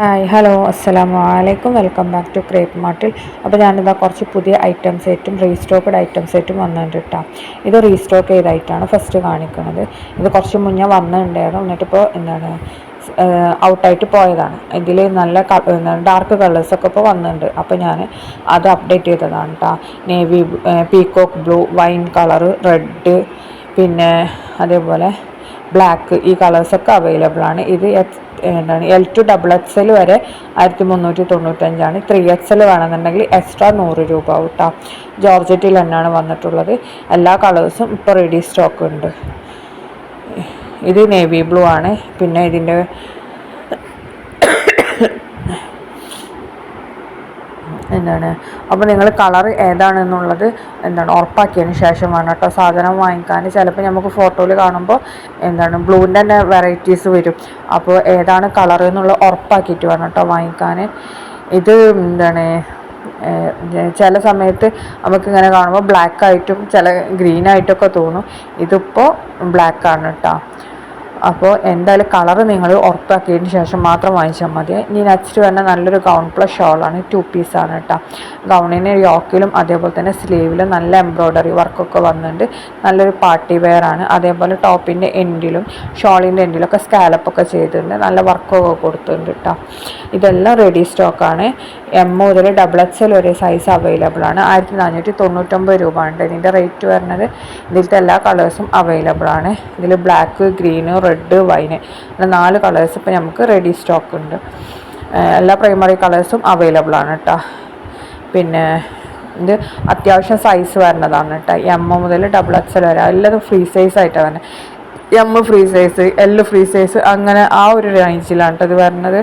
Hi hello അസ്സലാമു അലൈക്കും welcome back to crepe മാർട്ടിൽ അപ്പോൾ ഞാനിതാ കുറച്ച് പുതിയ ഐറ്റംസ് ആയിട്ടും റീസ്റ്റോക്കഡ് ഐറ്റംസ് ആയിട്ടും വന്നിട്ടുണ്ട് കേട്ടോ ഇത് റീസ്റ്റോക്ക് ചെയ്തായിട്ടാണ് ഫസ്റ്റ് കാണിക്കുന്നത്. ഇത് കുറച്ച് മുന്നേ വന്നിട്ടുണ്ടായിരുന്നു. എന്നിട്ടിപ്പോൾ എന്താണ് ഔട്ടായിട്ട് പോയതാണ്. ഇതിൽ നല്ല ഡാർക്ക് കളേഴ്സൊക്കെ ഇപ്പോൾ വന്നിട്ടുണ്ട്. അപ്പോൾ ഞാൻ അത് അപ്ഡേറ്റ് ചെയ്തതാണ് കേട്ടോ navy peacock blue wine colour red പിന്നെ അതേപോലെ ബ്ലാക്ക് ഈ കളേഴ്സൊക്കെ അവൈലബിൾ ആണ്. ഇത് എന്താണ് L to double X L വരെ ആയിരത്തി മുന്നൂറ്റി തൊണ്ണൂറ്റഞ്ചാണ് ത്രീ എക്സ് എൽ വേണമെന്നുണ്ടെങ്കിൽ എക്സ്ട്രാ നൂറ് രൂപ കേട്ടോ ജോർജറ്റിൽ തന്നെയാണ് വന്നിട്ടുള്ളത്. എല്ലാ കളേഴ്സും ഇപ്പോൾ റെഡി സ്റ്റോക്ക് ഉണ്ട്. ഇത് നേവി ബ്ലൂ ആണ്. പിന്നെ ഇതിന്റെ എന്താണ്? അപ്പോൾ നിങ്ങൾ കളർ ഏതാണെന്നുള്ളത് എന്താണ് ഉറപ്പാക്കിയതിന് ശേഷം വേണം കേട്ടോ. സാധനം വാങ്ങിക്കാൻ. ചിലപ്പോൾ നമുക്ക് ഫോട്ടോയിൽ കാണുമ്പോൾ എന്താണ് ബ്ലൂവിന്റെ തന്നെ വെറൈറ്റീസ് വരും. അപ്പോൾ ഏതാണ് കളർ എന്നുള്ളത് ഉറപ്പാക്കിയിട്ട് വേണം കേട്ടോ വാങ്ങിക്കാൻ ഇത് എന്താണ് ചില സമയത്ത് നമുക്കിങ്ങനെ കാണുമ്പോൾ ബ്ലാക്ക് ആയിട്ടും ചില ഗ്രീൻ ആയിട്ടൊക്കെ തോന്നും. ഇതിപ്പോൾ ബ്ലാക്കാണ് കേട്ടോ. അപ്പോൾ എന്തായാലും കളറ് നിങ്ങൾ ഉറപ്പാക്കിയതിന് ശേഷം മാത്രം വാങ്ങിച്ചാൽ മതി. ഇനി നെക്സ്റ്റ് വരുന്ന നല്ലൊരു ഗൗൺ പ്ലസ് ഷോളാണ് ടു പീസാണ് കേട്ടോ ഗൗണിന് യോക്കിലും അതേപോലെ തന്നെ സ്ലീവിലും നല്ല എംബ്രോയ്ഡറി വർക്കൊക്കെ വന്നിട്ടുണ്ട്. നല്ലൊരു പാർട്ടി വെയർ ആണ്. അതേപോലെ ടോപ്പിന്റെ എൻഡിലും ഷോളിന്റെ എൻഡിലൊക്കെ സ്കാലപ്പൊക്കെ ചെയ്തിട്ടുണ്ട്. നല്ല വർക്കൊക്കെ കൊടുത്തിട്ടുണ്ട് കേട്ടോ ഇതെല്ലാം റെഡി സ്റ്റോക്കാണ് എം മുതൽ ഡബിൾ എക്സ് എൽ വരെ സൈസ് അവൈലബിൾ ആണ്. ആയിരത്തി നാനൂറ്റി തൊണ്ണൂറ്റൊമ്പത് രൂപ ഉണ്ട് ഇതിന്റെ റേറ്റ് വരുന്നത് ഇതിലത്തെ എല്ലാ കളേഴ്സും അവൈലബിൾ ആണ്. ഇതിൽ ബ്ലാക്ക് ഗ്രീന് റെഡ് വൈന് അങ്ങനെ നാല് കളേഴ്സ് ഇപ്പം നമുക്ക് റെഡി സ്റ്റോക്ക് ഉണ്ട്. എല്ലാ പ്രൈമറി കളേഴ്സും അവൈലബിൾ ആണ് കേട്ടോ പിന്നെ ഇത് അത്യാവശ്യം സൈസ് വരുന്നതാണ് കേട്ടോ എം മുതൽ ഡബിൾ എക്സ് എൽ വരെ. എല്ലാതും ഫ്രീ സൈസ് ആയിട്ടാണ് വരുന്നത് M free size L free size അങ്ങനെ ആ ഒരു റേഞ്ചിലാണ് കേട്ടോ ഇത് വരുന്നത്.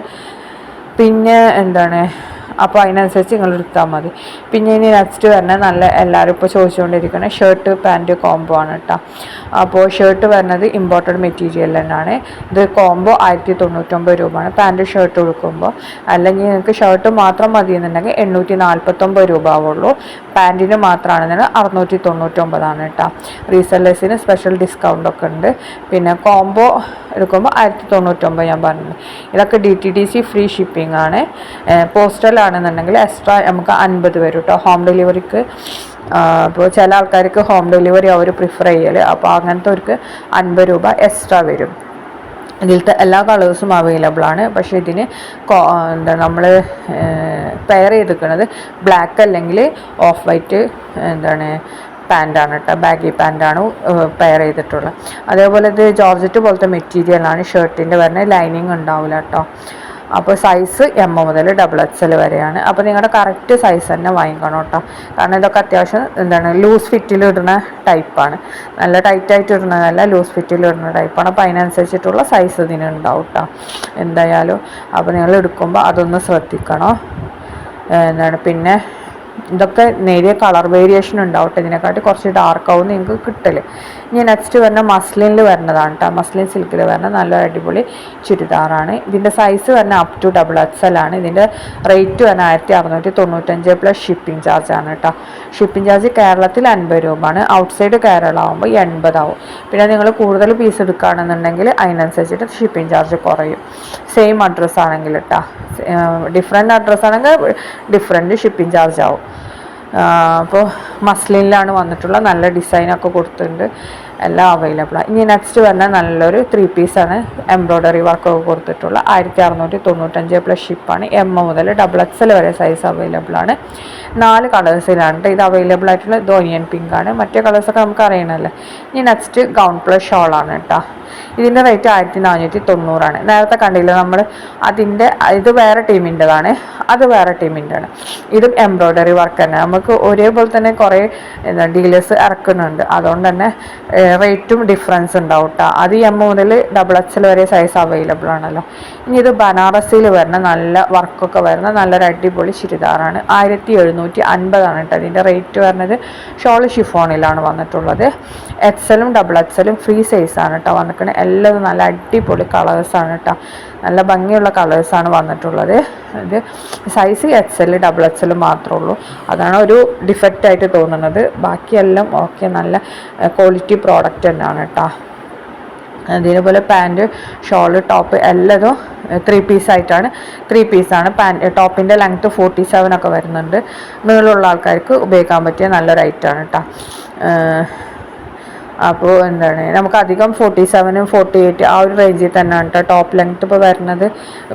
പിന്നെ എന്താണ്? അപ്പോൾ അതിനനുസരിച്ച് നിങ്ങൾ എടുത്താൽ മതി. പിന്നെ ഇനി നെക്സ്റ്റ് വരുന്നത് നല്ല എല്ലാവരും ഇപ്പോൾ ചോദിച്ചുകൊണ്ടിരിക്കുന്നത് ഷർട്ട് പാന്റ് കോംബോ ആണ് കേട്ടോ അപ്പോൾ ഷർട്ട് വരുന്നത് ഇമ്പോർട്ടഡ് മെറ്റീരിയൽ തന്നെയാണ്. ഇത് കോംബോ ആയിരത്തി തൊണ്ണൂറ്റൊമ്പത് രൂപയാണ്. പാന്റ് ഷർട്ട് കൊടുക്കുമ്പോൾ അല്ലെങ്കിൽ നിങ്ങൾക്ക് ഷർട്ട് മാത്രം മതി എന്നുണ്ടെങ്കിൽ എണ്ണൂറ്റി നാൽപ്പത്തൊമ്പത് രൂപ ആവുള്ളൂ പാന്റിന് മാത്രമാണെന്നുണ്ടെങ്കിൽ അറുന്നൂറ്റി തൊണ്ണൂറ്റൊമ്പതാണ് കേട്ടോ റീസെല്ലേഴ്സിന് സ്പെഷ്യൽ ഡിസ്കൗണ്ട് ഒക്കെ ഉണ്ട്. പിന്നെ കോംബോ എടുക്കുമ്പോൾ ആയിരത്തി തൊണ്ണൂറ്റൊമ്പത് ഞാൻ പറഞ്ഞത് ഇതൊക്കെ D T D C free shipping ആണ്. പോസ്റ്റൽ ആണെന്നുണ്ടെങ്കിൽ എക്സ്ട്രാ നമുക്ക് അൻപത് വരും കേട്ടോ ഹോം ഡെലിവറിക്ക് അപ്പോൾ ചില ആൾക്കാർക്ക് ഹോം ഡെലിവറി അവർ പ്രിഫർ ചെയ്യൽ അപ്പോൾ അങ്ങനത്തെ അവർക്ക് അൻപത് രൂപ എക്സ്ട്രാ വരും. ഇതിലത്തെ എല്ലാ കളേഴ്സും അവൈലബിൾ ആണ്. പക്ഷേ ഇതിന് എന്താ നമ്മൾ പെയർ ചെയ്തിരിക്കുന്നത് ബ്ലാക്ക് അല്ലെങ്കിൽ ഓഫ് വൈറ്റ് എന്താണ് പാന്റാണ് കേട്ടോ ബാഗി പാന്റാണ് പെയർ ചെയ്തിട്ടുള്ളത്. അതേപോലെ ഇത് ജോർജറ്റ് പോലത്തെ മെറ്റീരിയലാണ് ഷർട്ടിന്റെ വരുന്നത് ലൈനിങ് ഉണ്ടാവില്ല കേട്ടോ അപ്പോൾ സൈസ് എം മുതൽ ഡബിൾ എക്സ് എൽ വരെയാണ്. അപ്പോൾ നിങ്ങളുടെ കറക്റ്റ് സൈസ് തന്നെ വാങ്ങിക്കണം കേട്ടോ കാരണം ഇതൊക്കെ അത്യാവശ്യം എന്താണ് ലൂസ് ഫിറ്റിൽ ഇടുന്ന ടൈപ്പാണ് നല്ല ടൈറ്റായിട്ട് ഇടുന്നതല്ല ലൂസ് ഫിറ്റിൽ ഇടുന്ന ടൈപ്പാണ് അപ്പോൾ അതിനനുസരിച്ചിട്ടുള്ള സൈസ് ഇതിന് ഉണ്ടാവും കേട്ടോ എന്തായാലും അപ്പോൾ നിങ്ങൾ എടുക്കുമ്പോൾ അതൊന്ന് ശ്രദ്ധിക്കണം? എന്താണ് പിന്നെ ഇതൊക്കെ നേരിയ കളർ വേരിയേഷൻ ഉണ്ടാവട്ടെ. ഇതിനെക്കാട്ടി കുറച്ച് ഡാർക്കാവും നിങ്ങൾക്ക് കിട്ടൽ ഇനി നെക്സ്റ്റ് വരുന്ന മസ്ലിനിൽ വരുന്നതാണ് കേട്ടോ മസ്ലിൻ സിൽക്കിൽ വരുന്ന നല്ല അടിപൊളി ചുരിദാറാണ്. ഇതിന്റെ സൈസ് വരുന്ന up to double X L ആണ്. ഇതിന്റെ റേറ്റ് വരുന്ന ആയിരത്തി അറുന്നൂറ്റി തൊണ്ണൂറ്റഞ്ച് പ്ലസ് ഷിപ്പിംഗ് ചാർജ് ആണ് കേട്ടോ ഷിപ്പിംഗ് ചാർജ് കേരളത്തിൽ അൻപത് രൂപയാണ്. ഔട്ട്സൈഡ് കേരള ആകുമ്പോൾ എൺപതാവും പിന്നെ നിങ്ങൾ കൂടുതൽ പീസ് എടുക്കുകയാണെന്നുണ്ടെങ്കിൽ അതിനനുസരിച്ചിട്ട് ഷിപ്പിംഗ് ചാർജ് കുറയും. സെയിം അഡ്രസ്സാണെങ്കിൽ കേട്ടോ ഡിഫറെന്റ് അഡ്രസ്സാണെങ്കിൽ ഡിഫറെന്റ് ഷിപ്പിംഗ് ചാർജ് ആവും. അപ്പോൾ മസ്ലിനിലാണ് വന്നിട്ടുള്ള നല്ല ഡിസൈനൊക്കെ കൊടുത്തിട്ടുണ്ട്. എല്ലാം അവൈലബിളാണ് ഇനി നെക്സ്റ്റ് വരുന്ന നല്ലൊരു ത്രീ പീസാണ് എംബ്രോയ്ഡറി വർക്കൊക്കെ കൊടുത്തിട്ടുള്ള ആയിരത്തി അറുന്നൂറ്റി തൊണ്ണൂറ്റഞ്ച് പ്ലസ് ഷിപ്പാണ് എം മുതൽ ഡബിൾ എക്സൽ വരെ സൈസ് അവൈലബിൾ ആണ്. നാല് കളേഴ്സിലാണ് ഇത് അവൈലബിൾ ആയിട്ടുള്ള ധോനിയൻ പിങ്ക് ആണ്. മറ്റേ കളേഴ്സൊക്കെ നമുക്ക് അറിയണമല്ലേ. ഇനി നെക്സ്റ്റ് ഗൗൺ പ്ലസ് ഷോളാണ് കേട്ടോ ഇതിന്റെ റേറ്റ് ആയിരത്തി നാനൂറ്റി തൊണ്ണൂറാണ് നേരത്തെ കണ്ടില്ല നമ്മൾ അതിന്റെ ഇത് വേറെ ടീമിന്റെതാണ് അത് വേറെ ടീമിന്റെയാണ് ഇതും എംബ്രോയ്ഡറി വർക്ക് തന്നെ. നമുക്ക് ഒരേപോലെ തന്നെ കുറേ ഡീലേഴ്സ് ഇറക്കുന്നുണ്ട്. അതുകൊണ്ട് തന്നെ റേറ്റും ഡിഫറൻസ് ഉണ്ടാവും കേട്ടോ അത് എം മുതൽ ഡബിൾ എക്സൽ വരെ സൈസ് അവൈലബിൾ ആണല്ലോ. ഇനി ഇത് ബനാറസിയിൽ വരുന്ന നല്ല വർക്കൊക്കെ വരുന്ന നല്ലൊരു അടിപൊളി ചുരിദാറാണ്. ആയിരത്തി എഴുന്നൂറ്റി അൻപതാണ് കേട്ടോ അതിന്റെ റേറ്റ് വരുന്നത്. ഷോൾ ഷിഫോണിലാണ് വന്നിട്ടുള്ളത്. എക്സലും ഡബിൾ എക്സലും ഫ്രീ സൈസാണ് കേട്ടോ വന്നിരിക്കുന്നത് എല്ലാം നല്ല അടിപൊളി കളേഴ്സാണ് കേട്ടോ നല്ല ഭംഗിയുള്ള കളേഴ്സാണ് വന്നിട്ടുള്ളത്. ഇത് സൈസ് എക്സൽ ഡബിൾ എക്സൽ മാത്രമേ ഉള്ളൂ. അതാണ് ഒരു ഡിഫക്റ്റ് ആയിട്ട് തോന്നുന്നത്. ബാക്കിയെല്ലാം ഓക്കെ നല്ല ക്വാളിറ്റി പ്രോഡക്റ്റ് തന്നെയാണ് കേട്ടോ അതേപോലെ പാന്റ് ഷോൾ ടോപ്പ് എല്ലാതും ത്രീ പീസായിട്ടാണ് ത്രീ പീസാണ് പാന്റ് ടോപ്പിന്റെ ലെങ്ത്ത് ഫോർട്ടി സെവൻ ഒക്കെ വരുന്നുണ്ട്. നീളമുള്ള ആൾക്കാർക്ക് ഉപയോഗിക്കാൻ പറ്റിയ നല്ലൊരു ഐറ്റമാണ് കേട്ടോ അപ്പോൾ എന്താണ് നമുക്ക് അധികം ഫോർട്ടി സെവനും ഫോർട്ടി എയ്റ്റ് ആ ഒരു റേഞ്ചിൽ തന്നെയാണ് കേട്ടോ ടോപ്പ് ലെങ്ത്ത് ഇപ്പോൾ വരുന്നത്.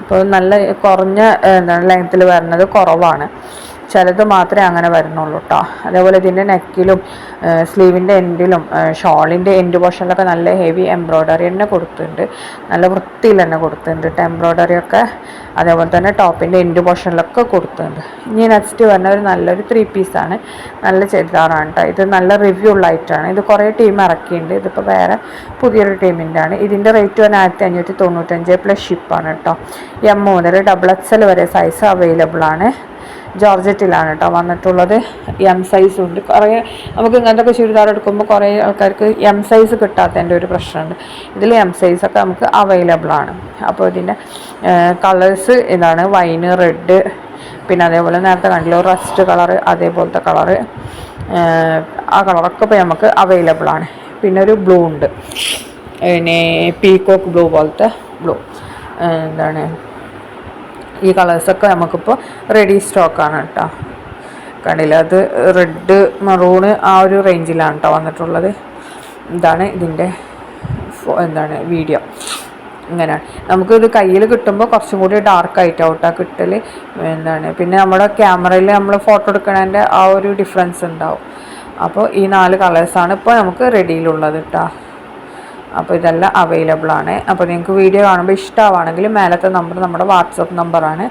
ഇപ്പോൾ നല്ല കുറഞ്ഞ എന്താണ് ലെങ്ത്തിൽ വരുന്നത് കുറവാണ്. ചിലത് മാത്രമേ അങ്ങനെ വരുന്നുള്ളൂ കേട്ടോ അതേപോലെ ഇതിന്റെ നെക്കിലും സ്ലീവിന്റെ എൻഡിലും ഷോളിന്റെ എൻഡ് പോർഷനിലൊക്കെ നല്ല ഹെവി എംബ്രോയ്ഡറി തന്നെ കൊടുത്തിട്ടുണ്ട്. നല്ല വൃത്തിയിൽ തന്നെ കൊടുത്തിട്ടുണ്ട് കേട്ടോ എംബ്രോയ്ഡറി ഒക്കെ. അതേപോലെ തന്നെ ടോപ്പിന്റെ എൻഡ് പോർഷനിലൊക്കെ കൊടുത്തിട്ടുണ്ട്. ഇനി നെക്സ്റ്റ് വരുന്ന ഒരു നല്ലൊരു ത്രീ പീസാണ് നല്ല ചെറുതാറാണ് കേട്ടോ ഇത് നല്ല റിവ്യൂ ഉള്ള ഐറ്റമാണ് ഇത് കുറേ ടീം ഇറക്കിയിട്ടുണ്ട്. ഇതിപ്പോൾ വേറെ പുതിയൊരു ടീമിന്റെ ആണ്. ഇതിന്റെ റേറ്റ് വന്ന് ആയിരത്തി അഞ്ഞൂറ്റി തൊണ്ണൂറ്റഞ്ച് പ്ലസ് ഷിപ്പാണ് കേട്ടോ എം മുതൽ ഡബിൾ എക്സ് എൽ വരെ സൈസ് അവൈലബിൾ ആണ്. ജോർജറ്റിലാണ് കേട്ടോ വന്നിട്ടുള്ളത്. എം സൈസ് ഉണ്ട്. കുറേ നമുക്ക് ഇങ്ങനത്തെ ചുരിദാർ എടുക്കുമ്പോൾ കുറേ ആൾക്കാർക്ക് എം സൈസ് കിട്ടാത്തതിന്റെ ഒരു പ്രശ്നമുണ്ട്. ഇതിൽ എം സൈസൊക്കെ നമുക്ക് അവൈലബിൾ ആണ്. അപ്പോൾ ഇതിന്റെ കളേഴ്സ് ഇതാണ്. വൈന് റെഡ് പിന്നെ അതേപോലെ നേരത്തെ കണ്ടല്ലോ റസ്റ്റ് കളറ് അതേപോലത്തെ കളറ് ആ കളറൊക്കെ ഇപ്പോൾ നമുക്ക് അവൈലബിൾ ആണ്. പിന്നെ ഒരു ബ്ലൂ ഉണ്ട്. പിന്നെ പീകോക്ക് ബ്ലൂ പോലത്തെ ബ്ലൂ എന്താണ്? ഈ കളേഴ്സൊക്കെ നമുക്കിപ്പോൾ റെഡി സ്റ്റോക്കാണ് കേട്ടോ കണ്ടില്ല? അത് റെഡ് മറൂണ് ആ ഒരു റേഞ്ചിലാണ് കേട്ടോ വന്നിട്ടുള്ളത്. ഇതാണ് ഇതിന്റെ എന്താണ് വീഡിയോ ഇങ്ങനെയാണ് നമുക്കിത് കയ്യിൽ കിട്ടുമ്പോൾ കുറച്ചും കൂടി ഡാർക്ക് ഔട്ടാ കിട്ടൽ എന്താണ്? പിന്നെ നമ്മുടെ ക്യാമറയിൽ നമ്മൾ ഫോട്ടോ എടുക്കണതിന്റെ ആ ഒരു ഡിഫറൻസ് ഉണ്ടാവും. അപ്പോൾ ഈ നാല് കളേഴ്സാണ് ഇപ്പോൾ നമുക്ക് റെഡിയിലുള്ളത് കേട്ടോ അപ്പോൾ ഇതെല്ലാം അവൈലബിൾ ആണ്. അപ്പോൾ നിങ്ങൾക്ക് വീഡിയോ കാണുമ്പോൾ ഇഷ്ടമാണെങ്കിൽ മേലത്തെ നമ്പർ നമ്മുടെ വാട്സപ്പ് നമ്പറാണ്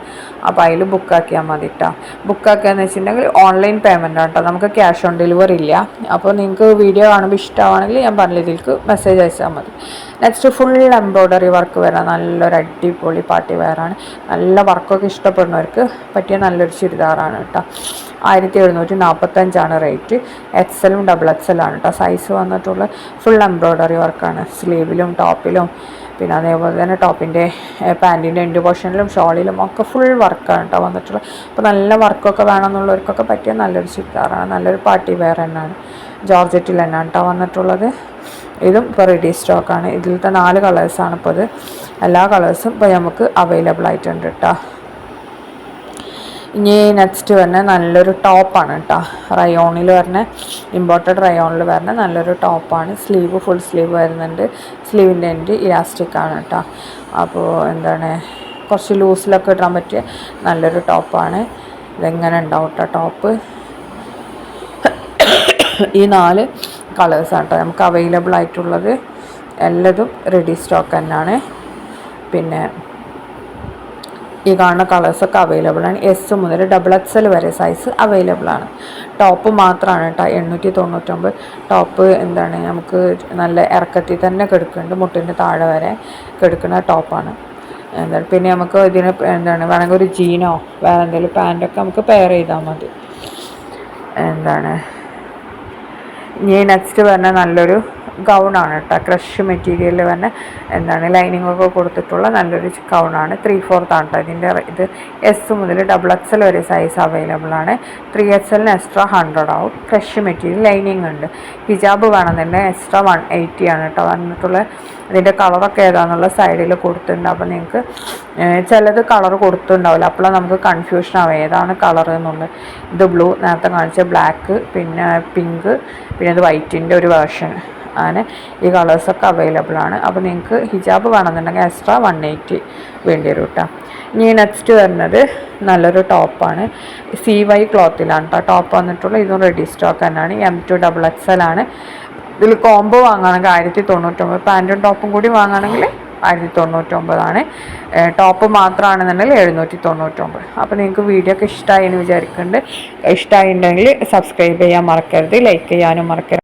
അപ്പോൾ അതിൽ ബുക്കാക്കിയാൽ മതി കേട്ടോ ബുക്കാക്കുകയെന്ന് വെച്ചിട്ടുണ്ടെങ്കിൽ ഓൺലൈൻ പേയ്മെന്റ് ആണ് കേട്ടോ നമുക്ക് ക്യാഷ് ഓൺ ഡെലിവറി ഇല്ല. അപ്പോൾ നിങ്ങൾക്ക് വീഡിയോ കാണുമ്പോൾ ഇഷ്ടമാണെങ്കിൽ ഞാൻ പറഞ്ഞ ഇതിലേക്ക് മെസ്സേജ് അയച്ചാൽ മതി. നെക്സ്റ്റ് ഫുൾ എംബ്രോയ്ഡറി വർക്ക് വരാം. നല്ലൊരു അടിപൊളി പാർട്ടി വെയറാണ് നല്ല വർക്കൊക്കെ ഇഷ്ടപ്പെടുന്നവർക്ക് പറ്റിയ നല്ലൊരു ചുരിദാറാണ് കേട്ടോ ആയിരത്തി എഴുന്നൂറ്റി നാൽപ്പത്തഞ്ചാണ് റേറ്റ് എക്സലും ഡബിൾ എക്സലാണ് കേട്ടോ സൈസ് വന്നിട്ടുള്ള ഫുൾ എംബ്രോയ്ഡറി വർക്കാണ് സ്ലീവിലും ടോപ്പിലും പിന്നെ അതേപോലെ തന്നെ ടോപ്പിന്റെ പാന്റിന്റെ എൻഡ് പോർഷനിലും ഷോളിലും ഒക്കെ ഫുൾ വർക്കാണ് കേട്ടോ വന്നിട്ടുള്ളത്. അപ്പോൾ നല്ല വർക്കൊക്കെ വേണമെന്നുള്ളവർക്കൊക്കെ പറ്റിയ നല്ലൊരു ചുരിദാറാണ് നല്ലൊരു പാർട്ടി വെയർ തന്നെയാണ്. ജോർജറ്റിൽ തന്നെയാണ് കേട്ടോ വന്നിട്ടുള്ളത്. ഇതും ഇപ്പോൾ റെഡി സ്റ്റോക്കാണ് ഇതിലത്തെ നാല് കളേഴ്സാണ് ഇപ്പോൾ ഇത്. എല്ലാ കളേഴ്സും ഇപ്പോൾ നമുക്ക് അവൈലബിൾ ആയിട്ടുണ്ട് കേട്ടോ ഇനി നെക്സ്റ്റ് വരുന്ന നല്ലൊരു ടോപ്പാണ് കേട്ടോ റയോണിൽ വരുന്ന ഇമ്പോർട്ടഡ് റയോണിൽ വരുന്ന നല്ലൊരു ടോപ്പാണ് സ്ലീവ് ഫുൾ സ്ലീവ് വരുന്നുണ്ട്. സ്ലീവിന്റെ എന്റെ ഇലാസ്റ്റിക് ആണ് കേട്ടോ അപ്പോൾ എന്താണ് കുറച്ച് ലൂസിലൊക്കെ ഇടാൻ പറ്റിയ നല്ലൊരു ടോപ്പാണ് ഇതെങ്ങനെ ഉണ്ടാവും കേട്ടോ ടോപ്പ് ഈ നാല് കളേഴ്സാണ് കേട്ടോ നമുക്ക് അവൈലബിൾ ആയിട്ടുള്ളത്. എല്ലതും റെഡി സ്റ്റോക്ക് തന്നെയാണ് പിന്നെ ഈ കാണുന്ന കളേഴ്സൊക്കെ അവൈലബിൾ ആണ്. എസ് മുതൽ ഡബിൾ എക്സ് എൽ വരെ സൈസ് അവൈലബിൾ ആണ്. ടോപ്പ് മാത്രമാണ് കേട്ടോ എണ്ണൂറ്റി തൊണ്ണൂറ്റൊമ്പത് ടോപ്പ് എന്താണ്? നമുക്ക് നല്ല ഇറക്കത്തിൽ തന്നെ കെടുക്കുന്നുണ്ട്. മുട്ടിന്റെ താഴെ വരെ കെടുക്കുന്ന ടോപ്പാണ് എന്താണ്? പിന്നെ നമുക്ക് ഇതിന് എന്താണ്? വേണമെങ്കിൽ ഒരു ജീനോ വേറെ എന്തെങ്കിലും പാന്റൊക്കെ നമുക്ക് പെയർ ചെയ്താൽ മതി. എന്താണ്? ഇനി നെക്സ്റ്റ് പറഞ്ഞ നല്ലൊരു ഗൗണാണ് കേട്ടോ ക്രഷ് മെറ്റീരിയൽ തന്നെ എന്താണ് ലൈനിങ് ഒക്കെ കൊടുത്തിട്ടുള്ള നല്ലൊരു ഗൗണാണ് ത്രീ ഫോർത്ത് ആണ് കേട്ടോ ഇതിന്റെ ഇത് എസ് മുതൽ ഡബിൾ എക്സ് എൽ വരെ സൈസ് അവൈലബിൾ ആണ്. ത്രീ എക്സ് എല്ലിന് എക്സ്ട്രാ ഹൺഡ്രഡ് ആവും. ക്രഷ് മെറ്റീരിയൽ ലൈനിങ് ഉണ്ട്. ഹിജാബ് വേണമെന്നുണ്ടെങ്കിൽ എക്സ്ട്രാ വൺ എയ്റ്റി ആണ് കേട്ടോ വന്നിട്ടുള്ള അതിന്റെ കളറൊക്കെ ഏതാണെന്നുള്ള സൈഡിൽ കൊടുത്തിട്ടുണ്ട്. അപ്പോൾ നിങ്ങൾക്ക് ചിലത് കളർ കൊടുത്തിട്ടുണ്ടാവില്ല. അപ്പോൾ നമുക്ക് കൺഫ്യൂഷൻ ആവും ഏതാണ് കളർ എന്നുള്ളത്. ഇത് ബ്ലൂ നേരത്തെ കാണിച്ച ബ്ലാക്ക് പിന്നെ പിങ്ക് പിന്നെ അത് വൈറ്റിന്റെ ഒരു വേർഷൻ അങ്ങനെ ഈ കളേഴ്സൊക്കെ അവൈലബിൾ ആണ്. അപ്പോൾ നിങ്ങൾക്ക് ഹിജാബ് വേണമെന്നുണ്ടെങ്കിൽ എക്സ്ട്രാ വൺ എയ്റ്റി വേണ്ടി വരും കേട്ടോ ഇനി നെക്സ്റ്റ് വരുന്നത് നല്ലൊരു ടോപ്പാണ് സി വൈ ക്ലോത്തിലാണ് കേട്ടോ ടോപ്പ് വന്നിട്ടുള്ള ഇതും റെഡി സ്റ്റോക്ക് തന്നെയാണ്. M to double X L ആണ്. ഇതിൽ കോംബോ വാങ്ങുകയാണെങ്കിൽ ആയിരത്തി തൊണ്ണൂറ്റൊമ്പത്. പാന്റും ടോപ്പും കൂടി വാങ്ങുകയാണെങ്കിൽ ആയിരത്തി തൊണ്ണൂറ്റൊമ്പതാണ് ടോപ്പ് മാത്രമാണെന്നുണ്ടെങ്കിൽ എഴുന്നൂറ്റി തൊണ്ണൂറ്റൊമ്പത് അപ്പോൾ നിങ്ങൾക്ക് വീഡിയോ ഒക്കെ ഇഷ്ടമായി എന്ന് വിചാരിക്കുന്നുണ്ട് ഇഷ്ടമായിട്ടുണ്ടെങ്കിൽ സബ്സ്ക്രൈബ് ചെയ്യാൻ മറക്കരുത് ലൈക്ക് ചെയ്യാനും മറക്കരുത്.